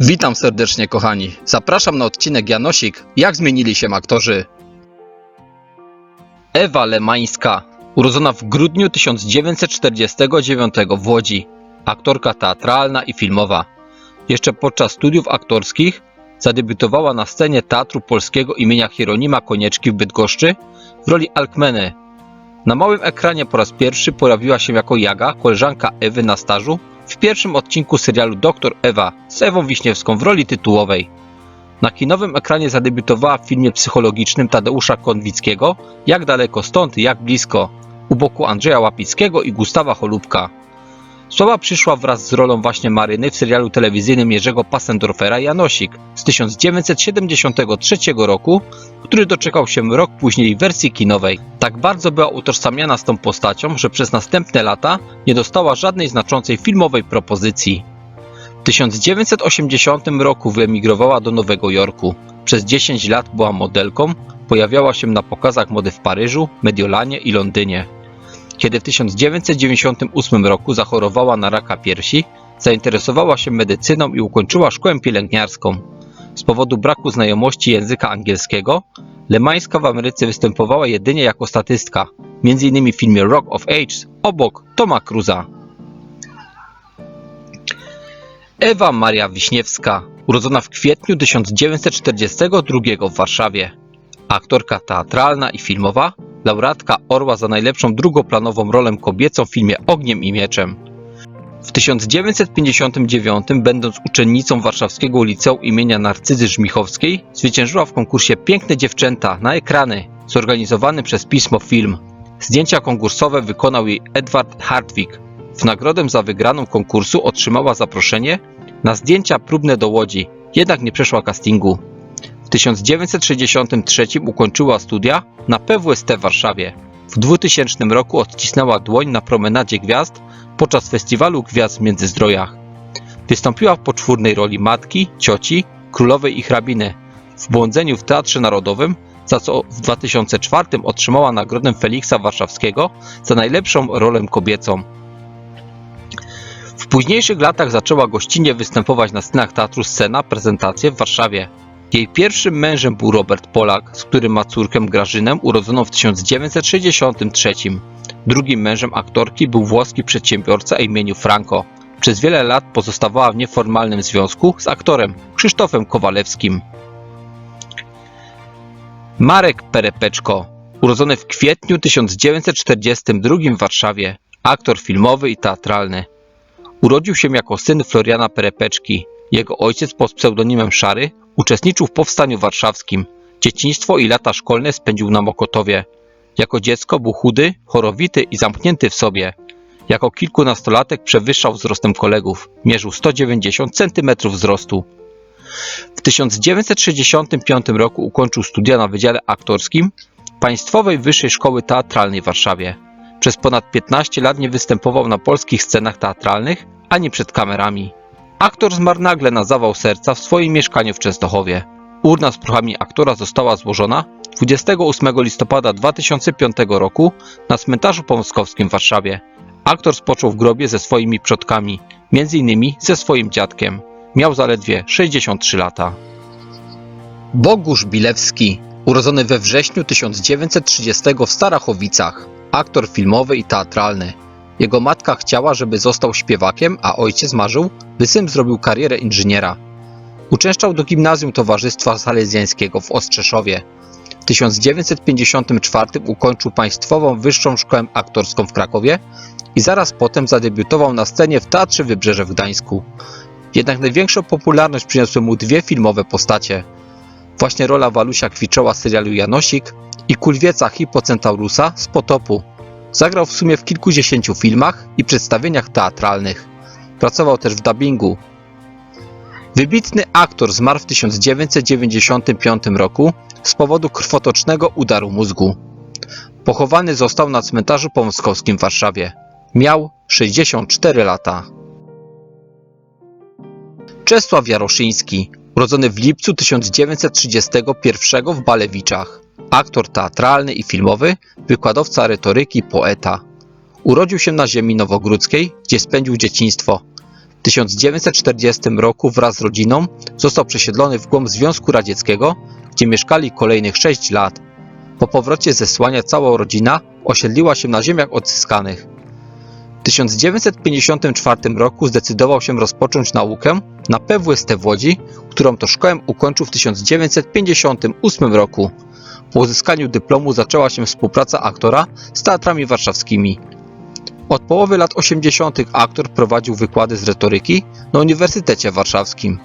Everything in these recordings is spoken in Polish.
Witam serdecznie kochani. Zapraszam na odcinek Janosik. Jak zmienili się aktorzy? Ewa Lemańska, urodzona w grudniu 1949 w Łodzi, aktorka teatralna i filmowa. Jeszcze podczas studiów aktorskich zadebiutowała na scenie Teatru Polskiego imienia Hieronima Konieczki w Bydgoszczy w roli Alkmeny. Na małym ekranie po raz pierwszy pojawiła się jako Jaga, koleżanka Ewy na stażu w pierwszym odcinku serialu Doktor Ewa z Ewą Wiśniewską w roli tytułowej. Na kinowym ekranie zadebiutowała w filmie psychologicznym Tadeusza Konwickiego Jak daleko stąd, jak blisko u boku Andrzeja Łapickiego i Gustawa Cholubka. Sława przyszła wraz z rolą właśnie Maryny w serialu telewizyjnym Jerzego Passendorfera Janosik z 1973 roku, który doczekał się rok później wersji kinowej. Tak bardzo była utożsamiana z tą postacią, że przez następne lata nie dostała żadnej znaczącej filmowej propozycji. W 1980 roku wyemigrowała do Nowego Jorku. Przez 10 lat była modelką, pojawiała się na pokazach mody w Paryżu, Mediolanie i Londynie. Kiedy w 1998 roku zachorowała na raka piersi, zainteresowała się medycyną i ukończyła szkołę pielęgniarską. Z powodu braku znajomości języka angielskiego, Lemańska w Ameryce występowała jedynie jako statystka, m.in. w filmie Rock of Ages obok Toma Cruza. Ewa Maria Wiśniewska, urodzona w kwietniu 1942 w Warszawie. Aktorka teatralna i filmowa, laureatka Orła za najlepszą drugoplanową rolę kobiecą w filmie Ogniem i Mieczem. W 1959, będąc uczennicą warszawskiego liceum imienia Narcyzy Żmichowskiej, zwyciężyła w konkursie Piękne Dziewczęta na ekrany, zorganizowany przez Pismo Film. Zdjęcia konkursowe wykonał jej Edward Hartwig. W nagrodę za wygraną konkursu otrzymała zaproszenie na zdjęcia próbne do Łodzi, jednak nie przeszła castingu. W 1963 ukończyła studia na PWST w Warszawie. W 2000 roku odcisnęła dłoń na promenadzie gwiazd podczas festiwalu Gwiazd w Międzyzdrojach. Wystąpiła w poczwórnej roli matki, cioci, królowej i hrabiny w Błądzeniu w Teatrze Narodowym, za co w 2004 otrzymała nagrodę Feliksa Warszawskiego za najlepszą rolę kobiecą. W późniejszych latach zaczęła gościnnie występować na scenach Teatru Scena prezentacje w Warszawie. Jej pierwszym mężem był Robert Polak, z którym ma córkę Grażynę urodzoną w 1963. Drugim mężem aktorki był włoski przedsiębiorca o imieniu Franco. Przez wiele lat pozostawała w nieformalnym związku z aktorem Krzysztofem Kowalewskim. Marek Perepeczko, urodzony w kwietniu 1942 w Warszawie, aktor filmowy i teatralny. Urodził się jako syn Floriana Perepeczki. Jego ojciec pod pseudonimem Szary uczestniczył w Powstaniu Warszawskim. Dzieciństwo i lata szkolne spędził na Mokotowie. Jako dziecko był chudy, chorowity i zamknięty w sobie. Jako kilkunastolatek przewyższał wzrostem kolegów. Mierzył 190 cm wzrostu. W 1965 roku ukończył studia na Wydziale Aktorskim Państwowej Wyższej Szkoły Teatralnej w Warszawie. Przez ponad 15 lat nie występował na polskich scenach teatralnych ani przed kamerami. Aktor zmarł nagle na zawał serca w swoim mieszkaniu w Częstochowie. Urna z prochami aktora została złożona 28 listopada 2005 roku na cmentarzu pomoskowskim w Warszawie. Aktor spoczął w grobie ze swoimi przodkami, m.in. ze swoim dziadkiem. Miał zaledwie 63 lata. Bogusz Bilewski, urodzony we wrześniu 1930 w Starachowicach, aktor filmowy i teatralny. Jego matka chciała, żeby został śpiewakiem, a ojciec marzył, by syn zrobił karierę inżyniera. Uczęszczał do gimnazjum Towarzystwa Salezjańskiego w Ostrzeszowie. W 1954 ukończył Państwową Wyższą Szkołę Aktorską w Krakowie i zaraz potem zadebiutował na scenie w Teatrze Wybrzeże w Gdańsku. Jednak największą popularność przyniosły mu dwie filmowe postacie. Właśnie rola Walusia Kwiczoła z serialu Janosik i Kulwieca Hipocentaurusa z Potopu. Zagrał w sumie w kilkudziesięciu filmach i przedstawieniach teatralnych. Pracował też w dubbingu. Wybitny aktor zmarł w 1995 roku z powodu krwotocznego udaru mózgu. Pochowany został na cmentarzu pomoskowskim w Warszawie. Miał 64 lata. Czesław Jaroszyński, urodzony w lipcu 1931 w Balewiczach. Aktor teatralny i filmowy, wykładowca retoryki, poeta. Urodził się na ziemi nowogródzkiej, gdzie spędził dzieciństwo. W 1940 roku wraz z rodziną został przesiedlony w głąb Związku Radzieckiego, gdzie mieszkali kolejnych 6 lat. Po powrocie ze zesłania cała rodzina osiedliła się na ziemiach odzyskanych. W 1954 roku zdecydował się rozpocząć naukę na PWST w Łodzi, którą to szkołę ukończył w 1958 roku. Po uzyskaniu dyplomu zaczęła się współpraca aktora z teatrami warszawskimi. Od połowy lat 80. aktor prowadził wykłady z retoryki na Uniwersytecie Warszawskim.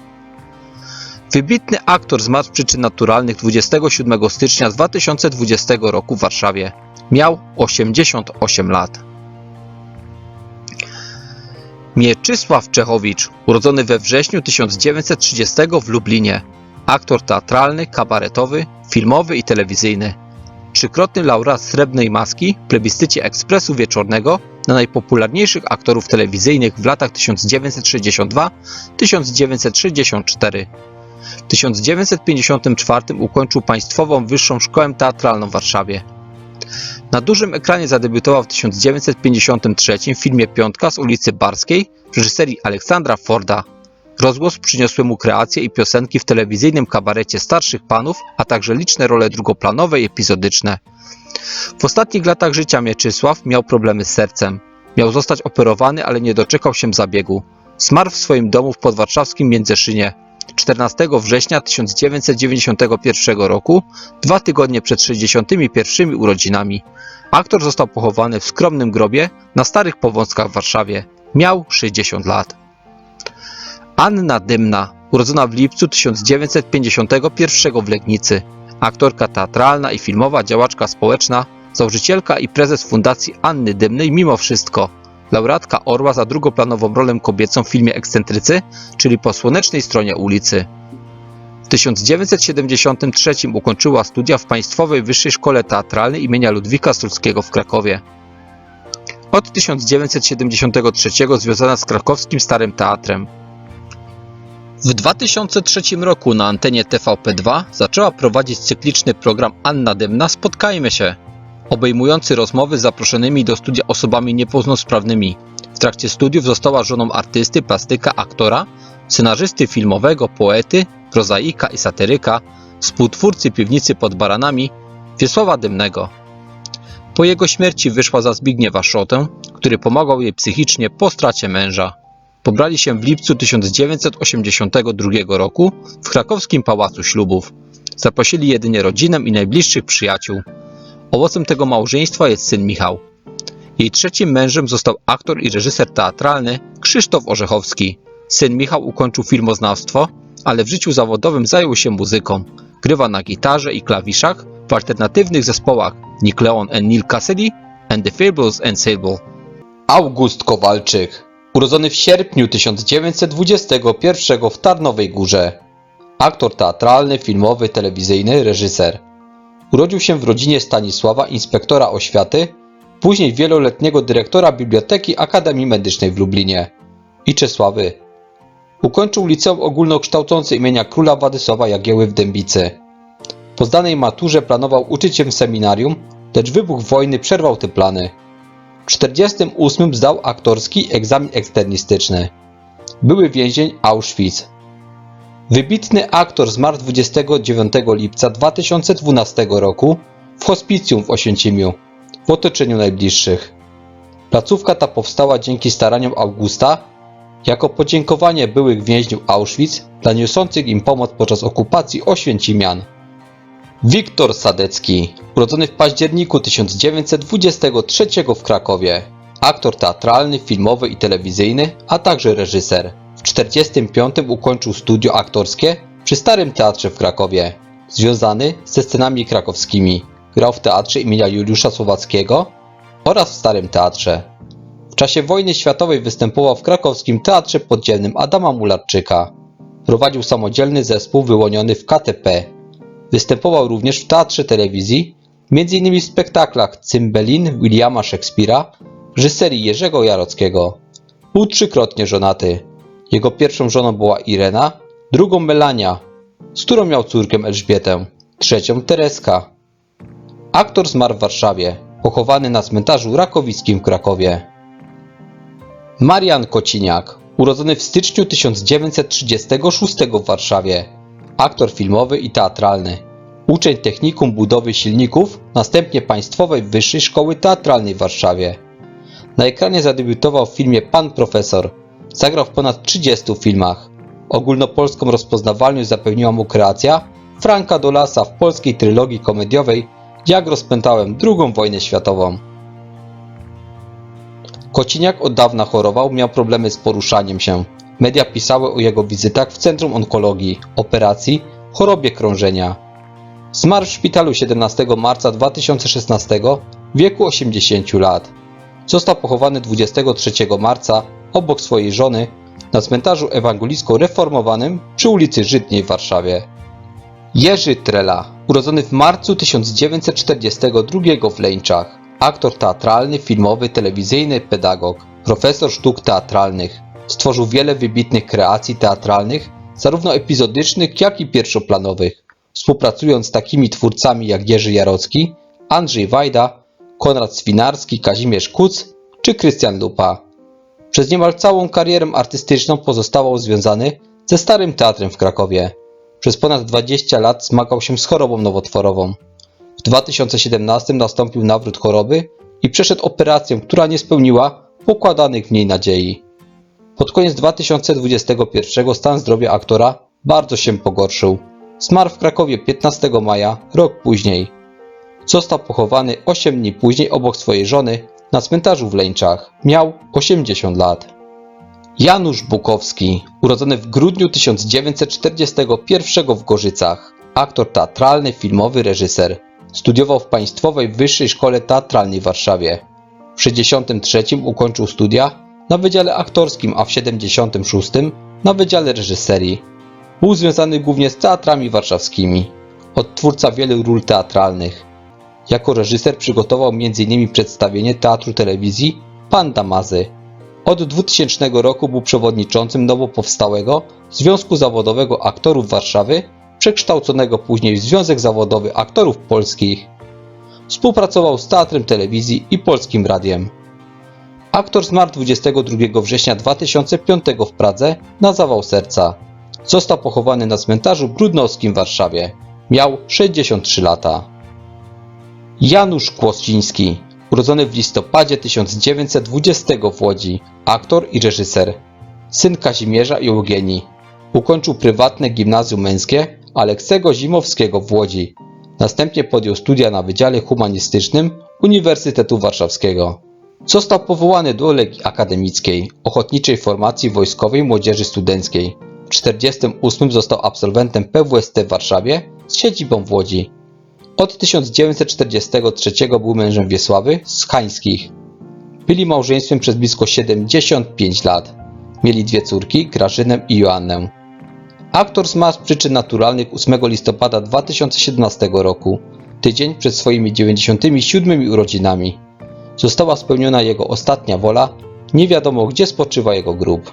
Wybitny aktor zmarł z przyczyn naturalnych 27 stycznia 2020 roku w Warszawie. Miał 88 lat. Mieczysław Czechowicz, urodzony we wrześniu 1930 w Lublinie. Aktor teatralny, kabaretowy, filmowy i telewizyjny. Trzykrotny laureat Srebrnej Maski w plebiscycie Ekspresu Wieczornego na najpopularniejszych aktorów telewizyjnych w latach 1962-1964. W 1954 ukończył Państwową Wyższą Szkołę Teatralną w Warszawie. Na dużym ekranie zadebiutował w 1953 w filmie Piątka z ulicy Barskiej w reżyserii Aleksandra Forda. Rozgłos przyniosły mu kreacje i piosenki w telewizyjnym kabarecie Starszych Panów, a także liczne role drugoplanowe i epizodyczne. W ostatnich latach życia Mieczysław miał problemy z sercem. Miał zostać operowany, ale nie doczekał się zabiegu. Zmarł w swoim domu w podwarszawskim Międzyszynie 14 września 1991 roku, dwa tygodnie przed 61 urodzinami. Aktor został pochowany w skromnym grobie na Starych Powązkach w Warszawie. Miał 60 lat. Anna Dymna, urodzona w lipcu 1951 w Legnicy. Aktorka teatralna i filmowa, działaczka społeczna, założycielka i prezes Fundacji Anny Dymnej mimo wszystko. Laureatka Orła za drugoplanową rolę kobiecą w filmie Ekscentrycy, czyli po słonecznej stronie ulicy. W 1973 ukończyła studia w Państwowej Wyższej Szkole Teatralnej imienia Ludwika Sulskiego w Krakowie. Od 1973 związana z krakowskim Starym Teatrem. W 2003 roku na antenie TVP2 zaczęła prowadzić cykliczny program Anna Dymna Spotkajmy się, obejmujący rozmowy z zaproszonymi do studia osobami niepełnosprawnymi. W trakcie studiów została żoną artysty, plastyka, aktora, scenarzysty filmowego, poety, prozaika i satyryka, współtwórcy piwnicy pod Baranami, Wiesława Dymnego. Po jego śmierci wyszła za Zbigniewa Szotę, który pomagał jej psychicznie po stracie męża. Pobrali się w lipcu 1982 roku w krakowskim Pałacu Ślubów. Zaprosili jedynie rodzinę i najbliższych przyjaciół. Owocem tego małżeństwa jest syn Michał. Jej trzecim mężem został aktor i reżyser teatralny Krzysztof Orzechowski. Syn Michał ukończył filmoznawstwo, ale w życiu zawodowym zajął się muzyką. Grywa na gitarze i klawiszach w alternatywnych zespołach Nick Leon and Neil Cassidy and the Fables Ensemble. August Kowalczyk, urodzony w sierpniu 1921 w Tarnowej Górze. Aktor teatralny, filmowy, telewizyjny, reżyser. Urodził się w rodzinie Stanisława, inspektora oświaty, później wieloletniego dyrektora Biblioteki Akademii Medycznej w Lublinie i Czesławy. Ukończył liceum ogólnokształcące imienia króla Władysława Jagieły w Dębicy. Po zdanej maturze planował uczyć się w seminarium, lecz wybuch wojny przerwał te plany. W 1948 zdał aktorski egzamin eksternistyczny. Były więzień Auschwitz. Wybitny aktor zmarł 29 lipca 2012 roku w hospicjum w Oświęcimiu, w otoczeniu najbliższych. Placówka ta powstała dzięki staraniom Augusta jako podziękowanie byłych więźniów Auschwitz dla niosących im pomoc podczas okupacji Oświęcimian. Wiktor Sadecki, urodzony w październiku 1923 w Krakowie. Aktor teatralny, filmowy i telewizyjny, a także reżyser. W 1945 ukończył studio aktorskie przy Starym Teatrze w Krakowie. Związany ze scenami krakowskimi. Grał w teatrze imienia Juliusza Słowackiego oraz w Starym Teatrze. W czasie wojny światowej występował w krakowskim Teatrze Podziemnym Adama Mularczyka. Prowadził samodzielny zespół wyłoniony w KTP. Występował również w teatrze telewizji, m.in. w spektaklach Cymbelin Williama Szekspira reżyserii Jerzego Jarockiego. Był trzykrotnie żonaty. Jego pierwszą żoną była Irena, drugą Melania, z którą miał córkę Elżbietę, trzecią Tereska. Aktor zmarł w Warszawie, pochowany na cmentarzu Rakowickim w Krakowie. Marian Kociniak, urodzony w styczniu 1936 w Warszawie, aktor filmowy i teatralny, uczeń technikum budowy silników, następnie Państwowej Wyższej Szkoły Teatralnej w Warszawie. Na ekranie zadebiutował w filmie Pan Profesor. Zagrał w ponad 30 filmach. Ogólnopolską rozpoznawalność zapewniła mu kreacja Franka Dolasa w polskiej trylogii komediowej Jak rozpętałem II wojnę światową. Kociniak od dawna chorował, miał problemy z poruszaniem się. Media pisały o jego wizytach w Centrum Onkologii, operacji, chorobie krążenia. Zmarł w szpitalu 17 marca 2016 w wieku 80 lat. Został pochowany 23 marca obok swojej żony na cmentarzu ewangelicko-reformowanym przy ulicy Żydniej w Warszawie. Jerzy Trela, urodzony w marcu 1942 w Leńczach, aktor teatralny, filmowy, telewizyjny, pedagog, profesor sztuk teatralnych. Stworzył wiele wybitnych kreacji teatralnych, zarówno epizodycznych, jak i pierwszoplanowych, współpracując z takimi twórcami jak Jerzy Jarocki, Andrzej Wajda, Konrad Swinarski, Kazimierz Kuc czy Krystian Lupa. Przez niemal całą karierę artystyczną pozostawał związany ze Starym Teatrem w Krakowie. Przez ponad 20 lat zmagał się z chorobą nowotworową. W 2017 nastąpił nawrót choroby i przeszedł operację, która nie spełniła pokładanych w niej nadziei. Pod koniec 2021 stan zdrowia aktora bardzo się pogorszył. Zmarł w Krakowie 15 maja, rok później. Został pochowany 8 dni później obok swojej żony na cmentarzu w Leńczach. Miał 80 lat. Janusz Bukowski, urodzony w grudniu 1941 w Gorzycach, aktor teatralny, filmowy, reżyser. Studiował w Państwowej Wyższej Szkole Teatralnej w Warszawie. W 63 ukończył studia na Wydziale Aktorskim, a w 76 na Wydziale Reżyserii. Był związany głównie z teatrami warszawskimi. Odtwórca wielu ról teatralnych. Jako reżyser przygotował m.in. przedstawienie teatru telewizji Pan Damazy. Od 2000 roku był przewodniczącym nowo powstałego Związku Zawodowego Aktorów Warszawy, przekształconego później w Związek Zawodowy Aktorów Polskich. Współpracował z Teatrem Telewizji i Polskim Radiem. Aktor zmarł 22 września 2005 w Pradze na zawał serca. Został pochowany na cmentarzu Brudnowskim w Warszawie. Miał 63 lata. Janusz Kłosciński, urodzony w listopadzie 1920 w Łodzi, aktor i reżyser. Syn Kazimierza i Eugenii. Ukończył prywatne gimnazjum męskie Aleksego Zimowskiego w Łodzi. Następnie podjął studia na Wydziale Humanistycznym Uniwersytetu Warszawskiego. Został powołany do Legii Akademickiej, ochotniczej formacji wojskowej młodzieży studenckiej. W 1948 został absolwentem PWST w Warszawie z siedzibą w Łodzi. Od 1943 był mężem Wiesławy z Hańskich. Byli małżeństwem przez blisko 75 lat. Mieli dwie córki, Grażynę i Joannę. Aktor zmarł z przyczyn naturalnych 8 listopada 2017 roku, tydzień przed swoimi 97 urodzinami. Została spełniona jego ostatnia wola, nie wiadomo gdzie spoczywa jego grób.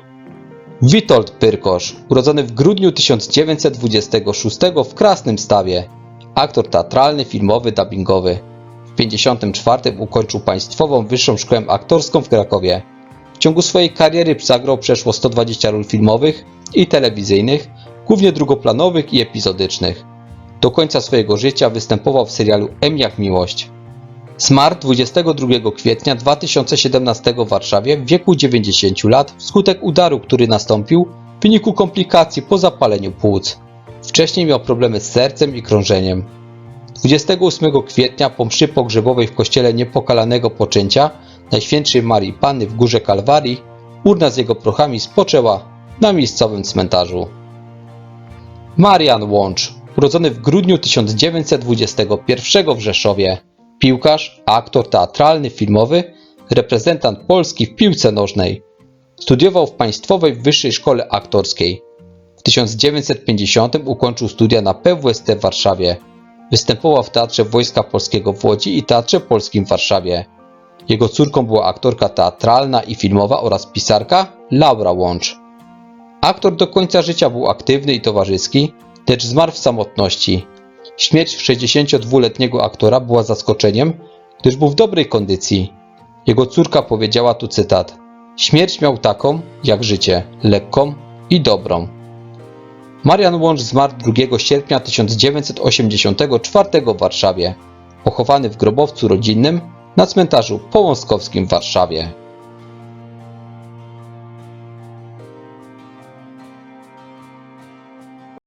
Witold Pyrkosz, urodzony w grudniu 1926 w Krasnym Stawie, aktor teatralny, filmowy, dubbingowy. W 1954 ukończył Państwową Wyższą Szkołę Aktorską w Krakowie. W ciągu swojej kariery zagrał przeszło 120 ról filmowych i telewizyjnych, głównie drugoplanowych i epizodycznych. Do końca swojego życia występował w serialu M jak Miłość. Zmarł 22 kwietnia 2017 w Warszawie w wieku 90 lat wskutek udaru, który nastąpił w wyniku komplikacji po zapaleniu płuc. Wcześniej miał problemy z sercem i krążeniem. 28 kwietnia po mszy pogrzebowej w kościele niepokalanego poczęcia Najświętszej Marii Panny w Górze Kalwarii urna z jego prochami spoczęła na miejscowym cmentarzu. Marian Łącz, urodzony w grudniu 1921 w Rzeszowie, piłkarz, aktor teatralny, filmowy, reprezentant Polski w piłce nożnej. Studiował w Państwowej Wyższej Szkole Aktorskiej. W 1950 ukończył studia na PWST w Warszawie. Występował w Teatrze Wojska Polskiego w Łodzi i Teatrze Polskim w Warszawie. Jego córką była aktorka teatralna i filmowa oraz pisarka Laura Łącz. Aktor do końca życia był aktywny i towarzyski, lecz zmarł w samotności. Śmierć 62-letniego aktora była zaskoczeniem, gdyż był w dobrej kondycji. Jego córka powiedziała tu cytat: Śmierć miał taką, jak życie, lekką i dobrą. Marian Łącz zmarł 2 sierpnia 1984 w Warszawie, pochowany w grobowcu rodzinnym na cmentarzu połąskowskim w Warszawie.